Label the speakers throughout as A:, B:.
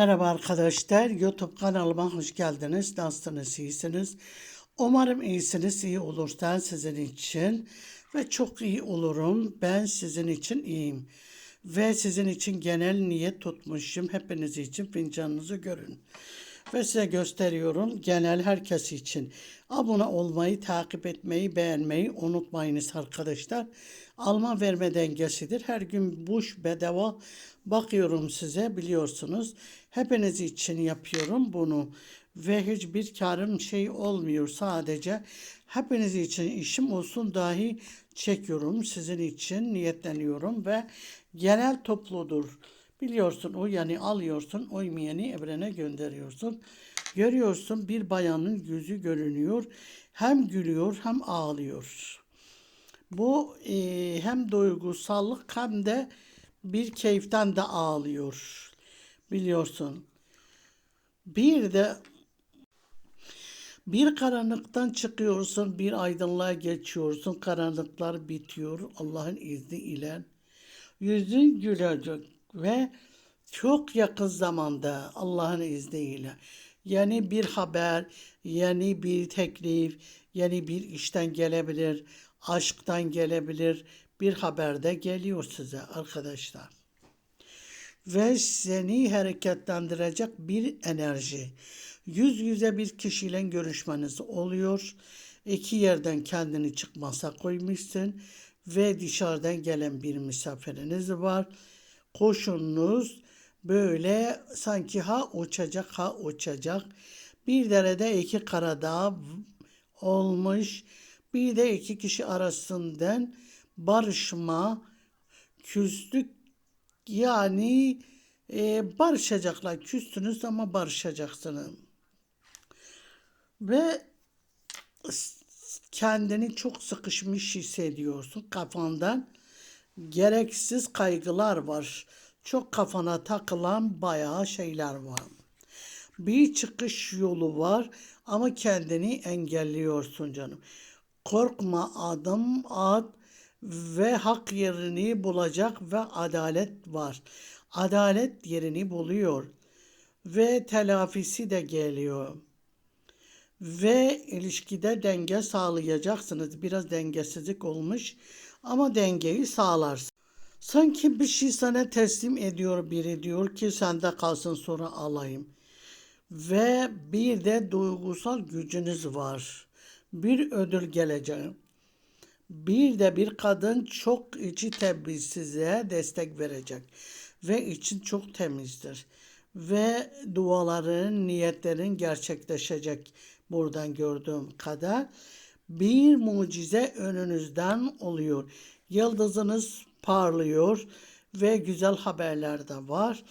A: Merhaba arkadaşlar, YouTube kanalıma hoş geldiniz. Nasılsınız, iyisiniz? Umarım iyisiniz, iyi olursan sizin için ve çok iyi olurum. Ben sizin için iyiyim. Ve sizin için genel niyet tutmuşum. Hepiniz için fincanınızı görün. Ve size gösteriyorum genel herkes için. Abone olmayı, takip etmeyi, beğenmeyi unutmayınız arkadaşlar. Alma verme dengesidir. Her gün buş bedava bakıyorum size biliyorsunuz. Hepiniz için yapıyorum bunu. Ve hiçbir karım şey olmuyor sadece. Hepiniz için işim olsun dahi çekiyorum. Sizin için niyetleniyorum ve genel topludur. Biliyorsun o yani alıyorsun uymayanı evrene gönderiyorsun. Görüyorsun bir bayanın yüzü görünüyor. Hem gülüyor hem ağlıyor. Bu e, hem duygusallık hem de bir keyiften de ağlıyor. Biliyorsun. Bir de bir karanlıktan çıkıyorsun, bir aydınlığa geçiyorsun. Karanlıklar bitiyor Allah'ın izniyle. Yüzün gülecek ve çok yakın zamanda Allah'ın izniyle yeni bir haber, yeni bir teklif, yeni bir işten gelebilir, aşktan gelebilir bir haber de geliyor size arkadaşlar. Ve seni hareketlendirecek bir enerji. Yüz yüze bir kişiyle görüşmeniz oluyor. İki yerden kendini çıkmasa koymuşsun ve dışarıdan gelen bir misafiriniz var. Koşunuz böyle sanki ha uçacak ha uçacak. Bir derede iki karadağ olmuş. Bir de iki kişi arasından barışma, küslük yani e, barışacaklar. Küstünüz ama barışacaksınız. Ve kendini çok sıkışmış hissediyorsun kafandan. Gereksiz kaygılar var. Çok kafana takılan bayağı şeyler var. Bir çıkış yolu var ama kendini engelliyorsun canım. Korkma adım at ve hak yerini bulacak ve adalet var. Adalet yerini buluyor ve telafisi de geliyor. Ve ilişkide denge sağlayacaksınız. Biraz dengesizlik olmuş ama dengeyi sağlarsın. Sanki bir şey sana teslim ediyor biri diyor ki sende kalsın sonra alayım. Ve bir de duygusal gücünüz var. Bir ödül gelecek. Bir de bir kadın çok içi temiz size destek verecek. Ve için çok temizdir. Ve duaların, niyetlerin gerçekleşecek buradan gördüğüm kadar. Bir mucize önünüzden oluyor. Yıldızınız parlıyor ve güzel haberler de var.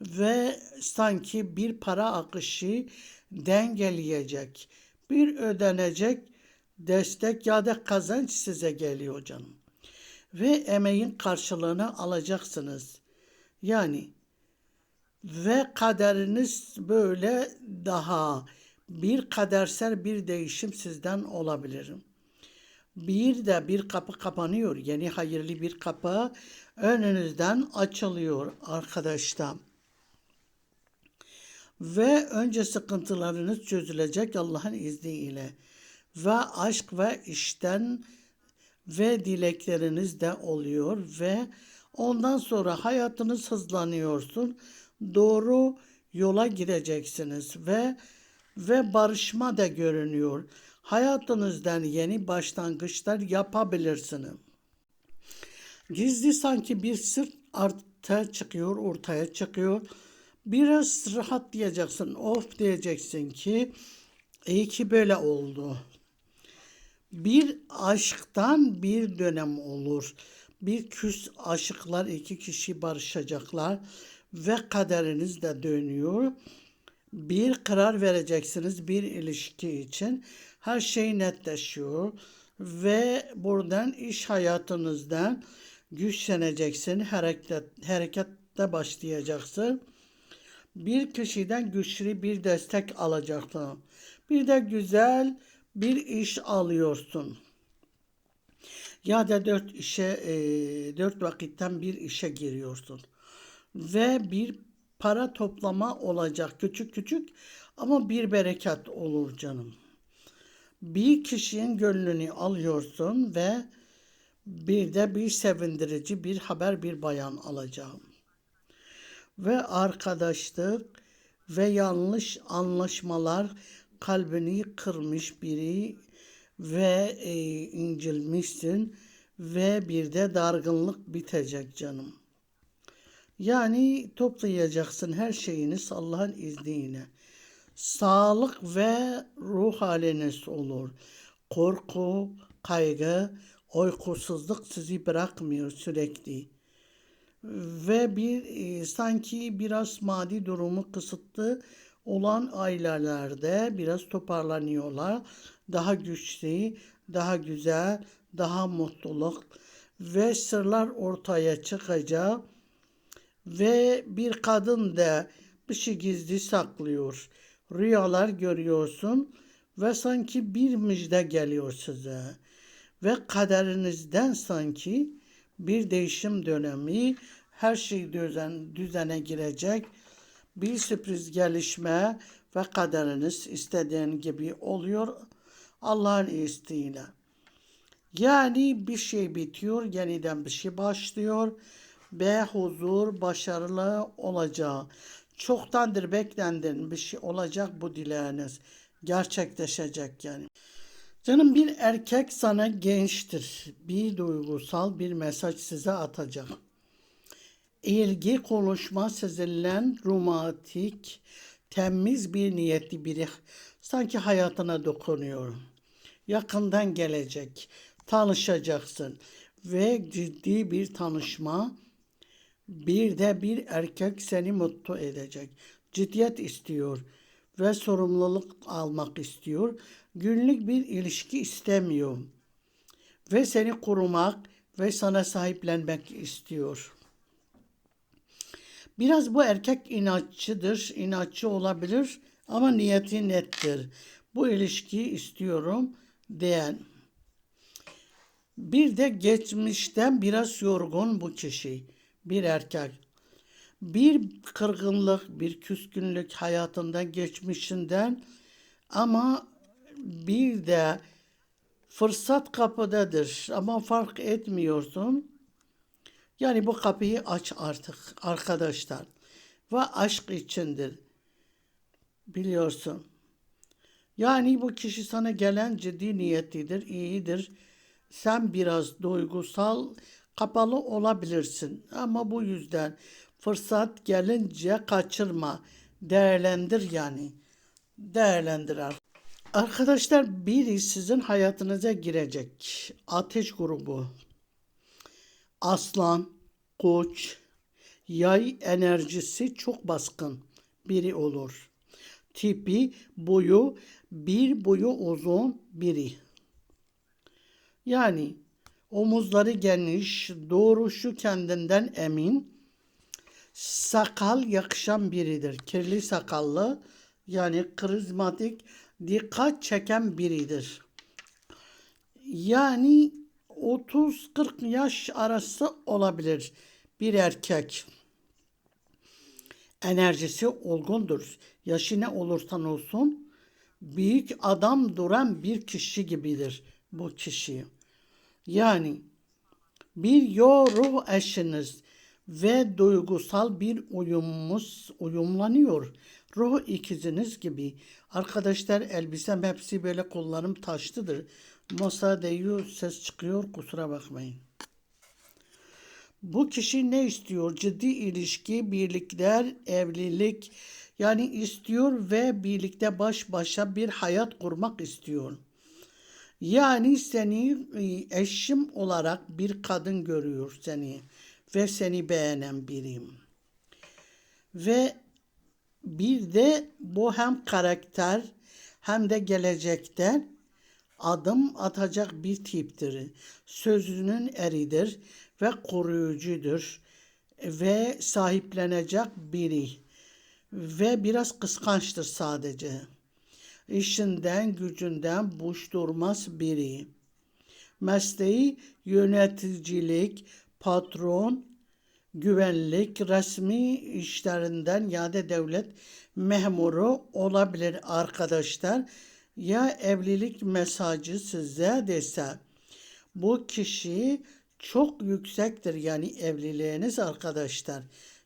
A: Ve sanki bir para akışı dengeleyecek. Bir ödenecek destek ya da kazanç size geliyor canım. Ve emeğin karşılığını alacaksınız. Yani ve kaderiniz böyle daha bir kadersel bir değişim sizden olabilir. Bir de bir kapı kapanıyor. Yeni hayırlı bir kapı önünüzden açılıyor arkadaşlar. Ve önce sıkıntılarınız çözülecek Allah'ın izniyle ve aşk ve işten ve dilekleriniz de oluyor ve ondan sonra hayatınız hızlanıyorsun. Doğru yola gideceksiniz ve ve barışma da görünüyor. Hayatınızdan yeni başlangıçlar yapabilirsiniz. Gizli sanki bir sır ortaya çıkıyor, ortaya çıkıyor. Biraz rahat diyeceksin, of diyeceksin ki iyi ki böyle oldu. Bir aşktan bir dönem olur. Bir küs aşıklar iki kişi barışacaklar ve kaderiniz de dönüyor. Bir karar vereceksiniz bir ilişki için. Her şey netleşiyor ve buradan iş hayatınızdan güçleneceksin. Hareket, harekette başlayacaksın. Bir kişiden güçlü bir destek alacaksın. Bir de güzel bir iş alıyorsun. Ya da dört işe, dört vakitten bir işe giriyorsun. Ve bir para toplama olacak küçük küçük ama bir bereket olur canım. Bir kişinin gönlünü alıyorsun ve bir de bir sevindirici bir haber bir bayan alacağım. Ve arkadaşlık ve yanlış anlaşmalar kalbini kırmış biri ve e, incilmişsin ve bir de dargınlık bitecek canım. Yani toplayacaksın her şeyiniz Allah'ın izniyle. Sağlık ve ruh haliniz olur. Korku, kaygı, uykusuzluk sizi bırakmıyor sürekli. Ve bir e, sanki biraz maddi durumu kısıtlı olan ailelerde biraz toparlanıyorlar. Daha güçlü, daha güzel, daha mutluluk ve sırlar ortaya çıkacak ve bir kadın da şey gizli saklıyor. Rüyalar görüyorsun ve sanki bir müjde geliyor size. Ve kaderinizden sanki bir değişim dönemi, her şey düzen, düzene girecek. Bir sürpriz gelişme ve kaderiniz istediğin gibi oluyor Allah'ın isteğiyle. Yani bir şey bitiyor, yeniden bir şey başlıyor ve huzur başarılı olacağı. Çoktandır beklendiğin bir şey olacak bu dileğiniz. Gerçekleşecek yani. Canım bir erkek sana gençtir. Bir duygusal bir mesaj size atacak. İlgi konuşma sizinle romantik, temiz bir niyetli biri sanki hayatına dokunuyor. Yakından gelecek, tanışacaksın ve ciddi bir tanışma bir de bir erkek seni mutlu edecek. Ciddiyet istiyor ve sorumluluk almak istiyor. Günlük bir ilişki istemiyor. Ve seni korumak ve sana sahiplenmek istiyor. Biraz bu erkek inatçıdır, inatçı olabilir ama niyeti nettir. Bu ilişkiyi istiyorum diyen. Bir de geçmişten biraz yorgun bu kişi bir erkek bir kırgınlık, bir küskünlük hayatından geçmişinden ama bir de fırsat kapıdadır ama fark etmiyorsun. Yani bu kapıyı aç artık arkadaşlar. Ve aşk içindir. Biliyorsun. Yani bu kişi sana gelen ciddi niyetlidir, iyidir. Sen biraz duygusal kapalı olabilirsin. Ama bu yüzden fırsat gelince kaçırma. Değerlendir yani. Değerlendir. Arkadaşlar biri sizin hayatınıza girecek. Ateş grubu. Aslan, koç, yay enerjisi çok baskın biri olur. Tipi, boyu, bir boyu uzun biri. Yani Omuzları geniş, doğruşu kendinden emin, sakal yakışan biridir. Kirli sakallı yani karizmatik, dikkat çeken biridir. Yani 30-40 yaş arası olabilir bir erkek. Enerjisi olgundur. Yaşı ne olursan olsun büyük adam duran bir kişi gibidir bu kişi. Yani bir yo ruh eşiniz ve duygusal bir uyumumuz uyumlanıyor. Ruh ikiziniz gibi. Arkadaşlar elbisem hepsi böyle kollarım taştıdır. Masa değiyor ses çıkıyor kusura bakmayın. Bu kişi ne istiyor? Ciddi ilişki, birlikler, evlilik yani istiyor ve birlikte baş başa bir hayat kurmak istiyor. Yani seni e, eşim olarak bir kadın görüyor seni ve seni beğenen biriyim. Ve bir de bu hem karakter hem de gelecekte adım atacak bir tiptir. Sözünün eridir ve koruyucudur ve sahiplenecek biri ve biraz kıskançtır sadece işinden gücünden boş durmaz biri. Mesleği yöneticilik, patron güvenlik, resmi işlerinden ya da devlet memuru olabilir arkadaşlar. Ya evlilik mesajı size dese bu kişi çok yüksektir yani evliliğiniz arkadaşlar.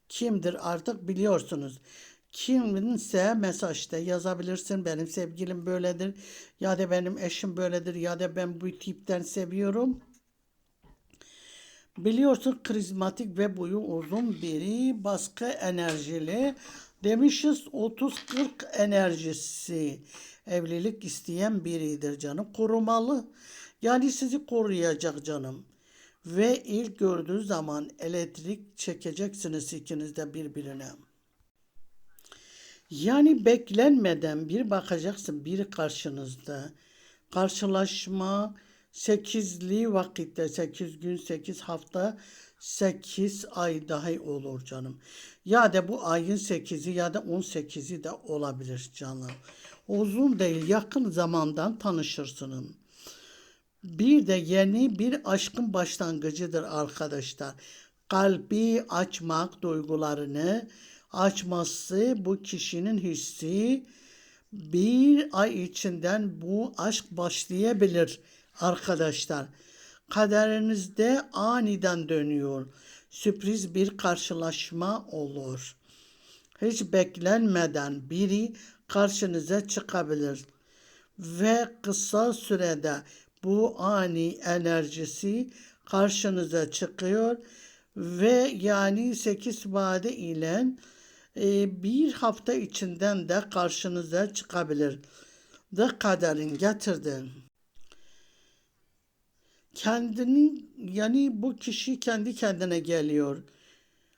A: Kimdir artık biliyorsunuz. Kiminse mesajda yazabilirsin. Benim sevgilim böyledir ya da benim eşim böyledir ya da ben bu tipten seviyorum. Biliyorsun karizmatik ve boyu uzun biri, baskı enerjili. Demişiz 30-40 enerjisi. Evlilik isteyen biridir canım. Korumalı. Yani sizi koruyacak canım. Ve ilk gördüğü zaman elektrik çekeceksiniz ikiniz de birbirine. Yani beklenmeden bir bakacaksın biri karşınızda. Karşılaşma sekizli vakitte sekiz gün sekiz hafta sekiz ay dahi olur canım. Ya da bu ayın sekizi ya da on sekizi de olabilir canım. Uzun değil yakın zamandan tanışırsınız. Bir de yeni bir aşkın başlangıcıdır arkadaşlar. Kalbi açmak, duygularını açması bu kişinin hissi bir ay içinden bu aşk başlayabilir arkadaşlar. Kaderinizde aniden dönüyor. Sürpriz bir karşılaşma olur. Hiç beklenmeden biri karşınıza çıkabilir ve kısa sürede bu ani enerjisi karşınıza çıkıyor ve yani 8 vade ile bir hafta içinden de karşınıza çıkabilir. De kaderin getirdi. Kendini yani bu kişi kendi kendine geliyor.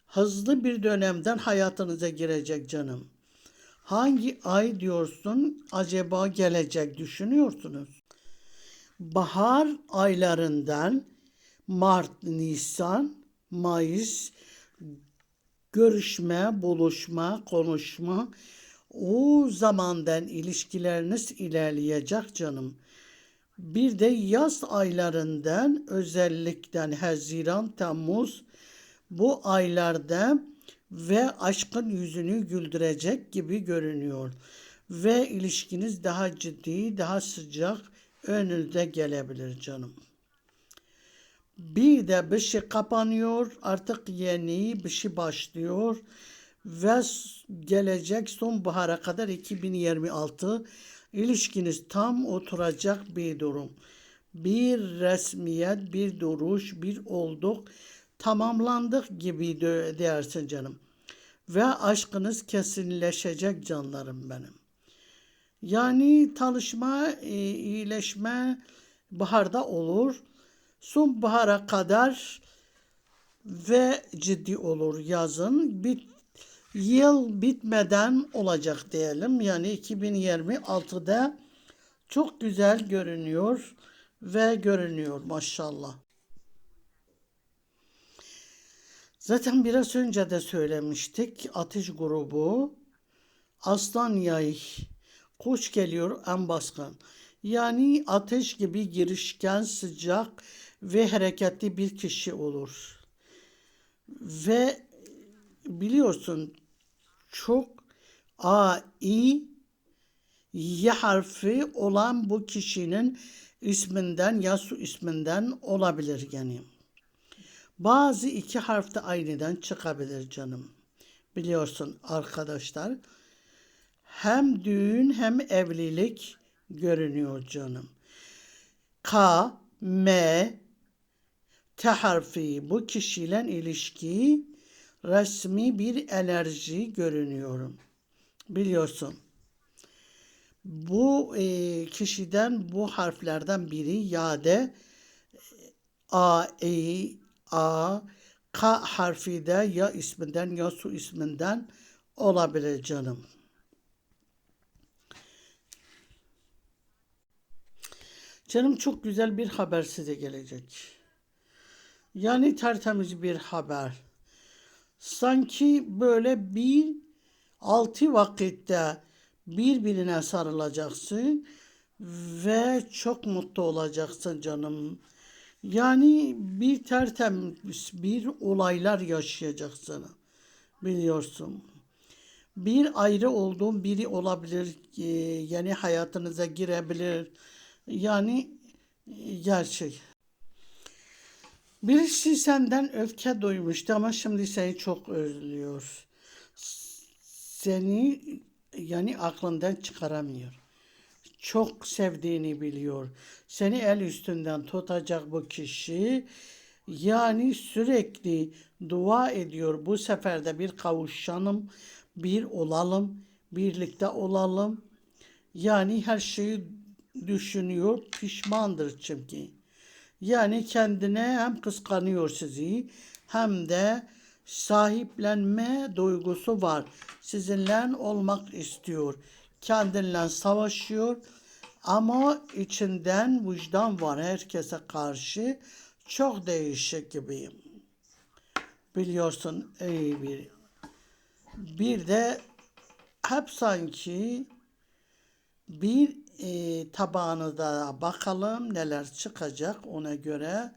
A: Hızlı bir dönemden hayatınıza girecek canım. Hangi ay diyorsun acaba gelecek düşünüyorsunuz? Bahar aylarından Mart, Nisan, Mayıs görüşme, buluşma, konuşma o zamandan ilişkileriniz ilerleyecek canım. Bir de yaz aylarından özellikle Haziran, Temmuz bu aylarda ve aşkın yüzünü güldürecek gibi görünüyor. Ve ilişkiniz daha ciddi, daha sıcak önünüze gelebilir canım. Bir de bir şey kapanıyor, artık yeni bir şey başlıyor ve gelecek sonbahara kadar 2026 ilişkiniz tam oturacak bir durum. Bir resmiyet, bir duruş, bir olduk, tamamlandık gibi dersin canım. Ve aşkınız kesinleşecek canlarım benim. Yani tanışma, e, iyileşme baharda olur. Sonbahara kadar ve ciddi olur yazın. Bit, yıl bitmeden olacak diyelim. Yani 2026'da çok güzel görünüyor ve görünüyor maşallah. Zaten biraz önce de söylemiştik. Ateş grubu Aslan Yay Koç geliyor en baskın. Yani ateş gibi girişken, sıcak ve hareketli bir kişi olur. Ve biliyorsun çok A, I, Y harfi olan bu kişinin isminden ya su isminden olabilir yani. Bazı iki harfte aynıdan çıkabilir canım. Biliyorsun arkadaşlar. Hem düğün hem evlilik görünüyor canım. K, M, T bu kişiyle ilişki resmi bir enerji görünüyorum. Biliyorsun. Bu e, kişiden bu harflerden biri ya da A, E, A, K harfi de ya isminden ya su isminden olabilir canım. Canım çok güzel bir haber size gelecek. Yani tertemiz bir haber. Sanki böyle bir altı vakitte birbirine sarılacaksın ve çok mutlu olacaksın canım. Yani bir tertemiz bir olaylar yaşayacaksın. Biliyorsun. Bir ayrı olduğun biri olabilir. e, Yani hayatınıza girebilir. Yani e, gerçek. Birisi senden öfke duymuştu ama şimdi seni çok özlüyor. Seni yani aklından çıkaramıyor. Çok sevdiğini biliyor. Seni el üstünden tutacak bu kişi. Yani sürekli dua ediyor. Bu sefer de bir kavuşalım, bir olalım, birlikte olalım. Yani her şeyi düşünüyor, pişmandır çünkü. Yani kendine hem kıskanıyor sizi hem de sahiplenme duygusu var. Sizinle olmak istiyor. Kendinle savaşıyor ama içinden vicdan var herkese karşı. Çok değişik gibiyim. Biliyorsun iyi bir. Bir de hep sanki bir e, tabağınıza bakalım neler çıkacak ona göre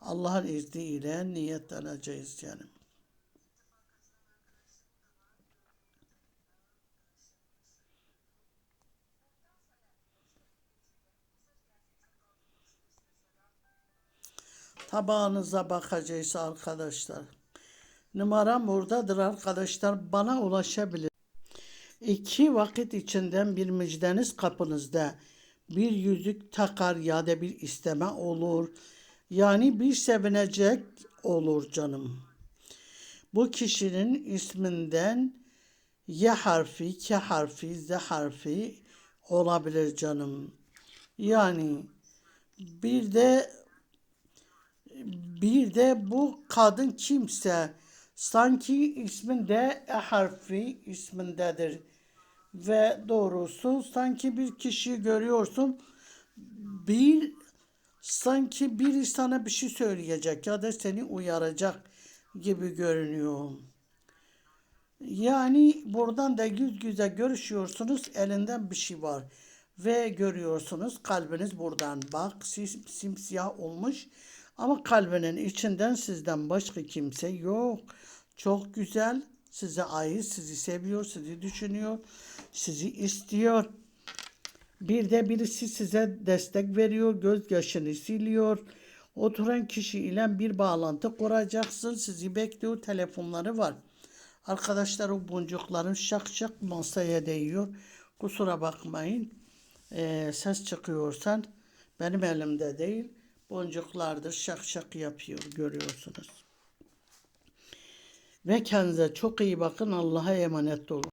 A: Allah'ın izniyle niyetleneceğiz yani. Tabağınıza bakacağız arkadaşlar. Numaram buradadır arkadaşlar. Bana ulaşabilir. İki vakit içinden bir müjdeniz kapınızda. Bir yüzük takar ya da bir isteme olur. Yani bir sevinecek olur canım. Bu kişinin isminden Y harfi, K harfi, Z harfi olabilir canım. Yani bir de bir de bu kadın kimse sanki isminde E harfi ismindedir. Ve doğrusu sanki bir kişiyi görüyorsun. Bir sanki biri sana bir şey söyleyecek ya da seni uyaracak gibi görünüyor. Yani buradan da yüz yüze görüşüyorsunuz elinden bir şey var. Ve görüyorsunuz kalbiniz buradan bak sim, simsiyah olmuş. Ama kalbinin içinden sizden başka kimse yok. Çok güzel. Size ait, sizi seviyor, sizi düşünüyor, sizi istiyor. Bir de birisi size destek veriyor, gözyaşını siliyor. Oturan kişi ile bir bağlantı kuracaksın. Sizi bekliyor, telefonları var. Arkadaşlar o boncukların şak şak masaya değiyor. Kusura bakmayın. Ee, ses çıkıyorsan benim elimde değil. Boncuklardır şak şak yapıyor görüyorsunuz. Ve kendinize çok iyi bakın. Allah'a emanet olun.